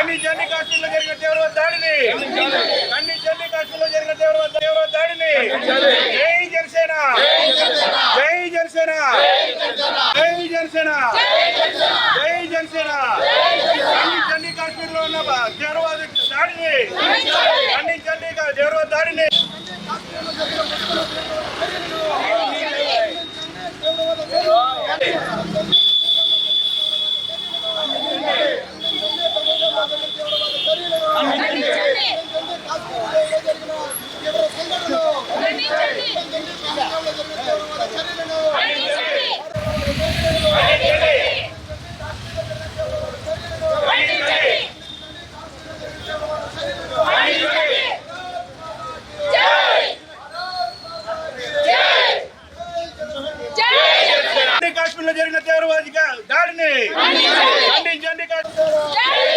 ఖండించండి కాశ్మీర్లో జరిగిన తీవ్రవాద దాడిని. ఖండించండి కాశ్మీర్లో జరిగిన తీవ్రవాద తీవ్రవాద దాడిని. జై జనసేన. జై జనసేన. జై జనసేన. జై జనసేన. ఖండించండి కాశ్మీర్లో ఉన్న బ- తీవ్రవాద దాడిని. ఖండించండి కా- తీవ్రవాద దాడిని ఖండించండి కాశ్మీర్లో జరిగిన తీవ్రవాద దాడిని ఖండించండి కాశ్మీర్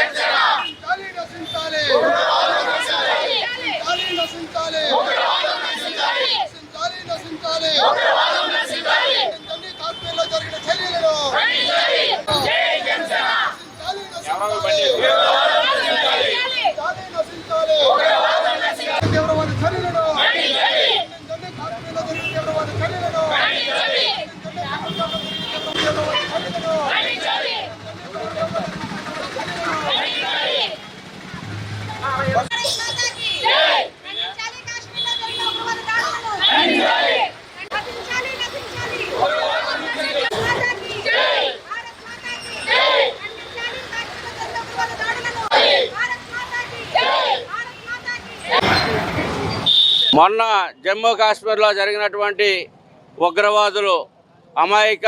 కాశ్మీర్లో మొన్న జమ్మూ కాశ్మీర్లో జరిగినటువంటి ఉగ్రవాదులు అమాయక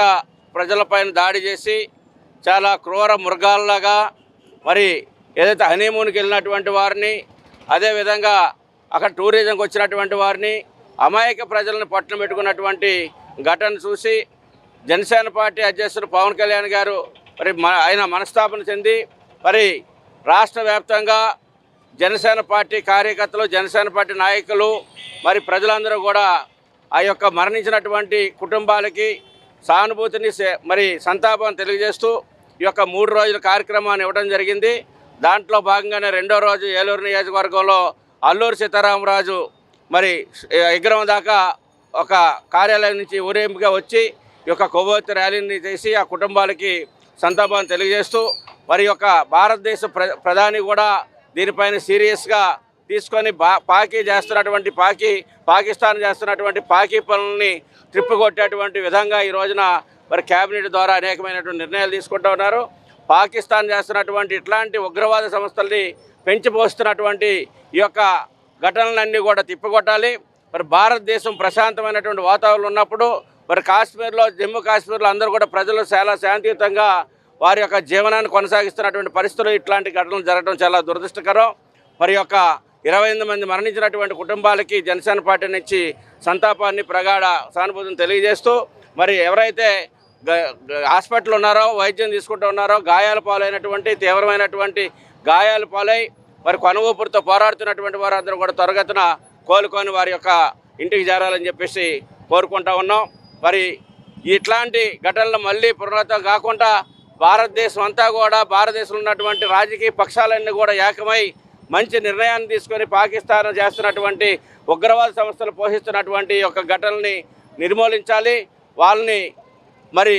ప్రజలపైన దాడి చేసి చాలా క్రూర మృగాల్లాగా మరి ఏదైతే హనీమూన్కి వెళ్ళినటువంటి వారిని అదేవిధంగా అక్కడ టూరిజంకి వచ్చినటువంటి వారిని అమాయక ప్రజలను పట్టణం పెట్టుకున్నటువంటి ఘటన చూసి జనసేన పార్టీ అధ్యక్షుడు పవన్ కళ్యాణ్ గారు మరి మ- ఆయన మనస్తాపన చెంది మరి రాష్ట్ర వ్యాప్తంగా జనసేన పార్టీ కార్యకర్తలు జనసేన పార్టీ నాయకులు మరి ప్రజలందరూ కూడా ఆ యొక్క మరణించినటువంటి కుటుంబాలకి సానుభూతిని మరి సంతాపం తెలియజేస్తూ ఈ యొక్క మూడు రోజుల కార్యక్రమాన్ని ఇవ్వడం జరిగింది. దాంట్లో భాగంగానే రెండో రోజు ఏలూరు నియోజకవర్గంలో అల్లూరు సీతారామరాజు మరి విగ్రహం దాకా ఒక కార్యాలయం నుంచి ఊరేంపుగా వచ్చి ఈ యొక్క కొవ్వొత్తి ర్యాలీని చేసి ఆ కుటుంబాలకి సంతాపాన్ని తెలియజేస్తూ మరి యొక్క భారతదేశ ప్ర ప్రధాని కూడా దీనిపైన సీరియస్గా తీసుకొని బా పాకీ చేస్తున్నటువంటి పాకీ పాకిస్తాన్ చేస్తున్నటువంటి పాకీ పనుల్ని త్రిప్పుకొట్టేటువంటి విధంగా ఈ రోజున మరి కేబినెట్ ద్వారా అనేకమైనటువంటి నిర్ణయాలు తీసుకుంటూ ఉన్నారు. పాకిస్తాన్ చేస్తున్నటువంటి ఇట్లాంటి ఉగ్రవాద సంస్థల్ని పెంచిపోస్తున్నటువంటి ఈ యొక్క ఘటనలన్నీ కూడా తిప్పికొట్టాలి. మరి భారతదేశం ప్రశాంతమైనటువంటి వాతావరణం ఉన్నప్పుడు మరి కాశ్మీర్లో జమ్మూ కాశ్మీర్లో అందరూ కూడా ప్రజలు చాలా శాంతియుతంగా వారి యొక్క జీవనాన్ని కొనసాగిస్తున్నటువంటి పరిస్థితులు ఇట్లాంటి ఘటనలు జరగడం చాలా దురదృష్టకరం. మరి యొక్క ఇరవై ఎనిమిది మంది మరణించినటువంటి కుటుంబాలకి జనసేన పార్టీ నుంచి సంతాపాన్ని ప్రగాఢ సానుభూతిని తెలియజేస్తూ మరి ఎవరైతే హాస్పిటల్ ఉన్నారో వైద్యం తీసుకుంటూ ఉన్నారో గాయాల పాలైనటువంటి తీవ్రమైనటువంటి గాయాల పాలై మరి కొనుగోపురితో పోరాడుతున్నటువంటి వారందరూ కూడా త్వరగతిన కోలుకొని వారి యొక్క ఇంటికి చేరాలని చెప్పేసి కోరుకుంటా ఉన్నాం. మరి ఇట్లాంటి ఘటనలు మళ్ళీ పునరావృతం కాకుండా భారతదేశం అంతా కూడా భారతదేశంలో ఉన్నటువంటి రాజకీయ పక్షాలన్నీ కూడా ఏకమై మంచి నిర్ణయాన్ని తీసుకొని పాకిస్తాన్ చేస్తున్నటువంటి ఉగ్రవాద సంస్థలు పోషిస్తున్నటువంటి యొక్క ఘటనల్ని నిర్మూలించాలి. వాళ్ళని మరి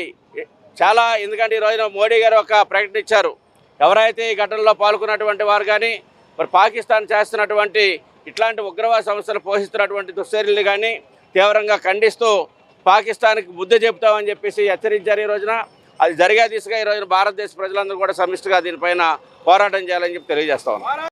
చాలా ఎందుకంటే ఈ రోజున మోడీ గారు ఒక ప్రకటన ఇచ్చారు. ఎవరైతే ఈ ఘటనలో పాల్గొన్నటువంటి వారు కానీ మరి పాకిస్తాన్ చేస్తున్నటువంటి ఇట్లాంటి ఉగ్రవాద సంస్థలు పోషిస్తున్నటువంటి దుశ్చర్యలు కానీ తీవ్రంగా ఖండిస్తూ పాకిస్తాన్కి బుద్ధి చెబుతామని చెప్పేసి హెచ్చరించారు ఈ రోజున. అది జరిగే దిశగా ఈ భారతదేశ ప్రజలందరూ కూడా సమిష్టిగా దీనిపైన పోరాటం చేయాలని చెప్పి తెలియజేస్తా